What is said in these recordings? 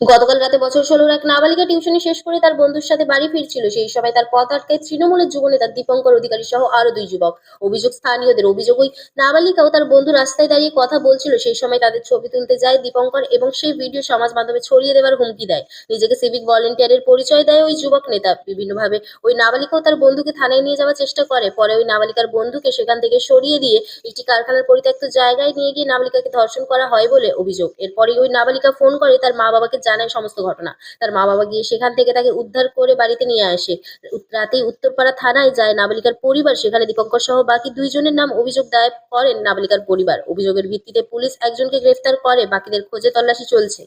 গতকাল রাতে বছর ষোলোর এক নাবালিকা টিউশনি শেষ করে তার বন্ধুর সাথে বাড়ি ফিরছিল। সেই সময় তার পথ আটকায় তৃণমূলের যুবনেতা দীপঙ্কর অধিকারী সহ আরও দুই যুবক। অভিযোগ স্থানীয়দের। অভিযোগ ওই নাবালিকা ও তার বন্ধু রাস্তায় দাঁড়িয়ে কথা বলছিল। সেই সময় তাদের ছবি তুলতে যায় দীপঙ্কর এবং সেই ভিডিও সমাজ মাধ্যমে ছড়িয়ে দেওয়ার হুমকি দেয়। নিজেকে সিভিক ভলেন্টিয়ারের পরিচয় দেয় ওই যুবক নেতা। বিভিন্নভাবে ওই নাবালিকা ও তার বন্ধুকে থানায় নিয়ে যাওয়ার চেষ্টা করে। পরে ওই নাবালিকার বন্ধুকে সেখান থেকে সরিয়ে দিয়ে একটি কারখানার পরিত্যক্ত জায়গায় নিয়ে গিয়ে নাবালিকাকে ধর্ষণ করা হয় বলে অভিযোগ। এরপরেই ওই নাবালিকা ফোন করে তার মা বাবাকে জানায় সমস্ত ঘটনা। তার মা বাবা গিয়ে সেখান থেকে তাকে উদ্ধার করে বাড়িতে নিয়ে আসে। রাতেই উত্তরপাড়া থানায় যায় নাবালিকার পরিবার। সেখানে দীপঙ্কর সহ বাকি দুইজনের নাম অভিযোগ দায়ের করেন নাবালিকার পরিবার। অভিযোগের ভিত্তিতে পুলিশ একজনকে গ্রেফতার করে। বাকিদের খোঁজে তল্লাশি চলছে।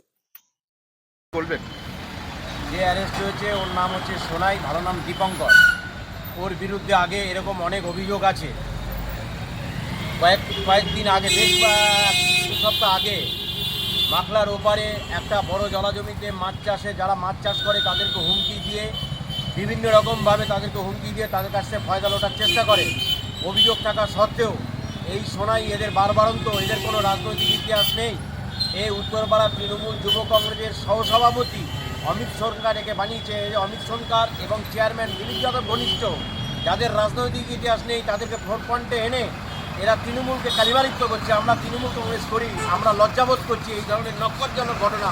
বলবেন? যে অ্যারেস্ট হয়েছে ওর নাম হচ্ছে সোনাই ভালো নাম দীপঙ্কর। ওর বিরুদ্ধে আগে এরকম অনেক অভিযোগ আছে। কয়েক কয়েকদিন আগে বেশ সপ্তাহ আগে মাখলার ওপারে একটা বড় জলাজমিতে মাছ চাষে, যারা মাছ চাষ করে তাদেরকে হুমকি দিয়ে, বিভিন্ন রকমভাবে তাদেরকে হুমকি দিয়ে তাদের কাছ থেকে ফয়দা লোটার চেষ্টা করে। অভিযোগ থাকা সত্ত্বেও এই সোনাই এদের বারবারন্ত, এদের কোনো রাজনৈতিক ইতিহাস নেই। এই উত্তরপাড়া তৃণমূল যুব কংগ্রেসের সহসভাপতি অমিত সরকার একে বানিয়েছে। অমিত সরকার এবং চেয়ারম্যান দিলীপ যাদব ঘনিষ্ঠ, যাদের রাজনৈতিক ইতিহাস নেই, তাদেরকে ফোর পয়েন্টে এনে এরা তৃণমূলকে কালিমালিপ্ত করছে, আমরা তৃণমূল কংগ্রেস করি, আমরা লজ্জাবোধ করছি, এই ধরনের নক্করজনক ঘটনা।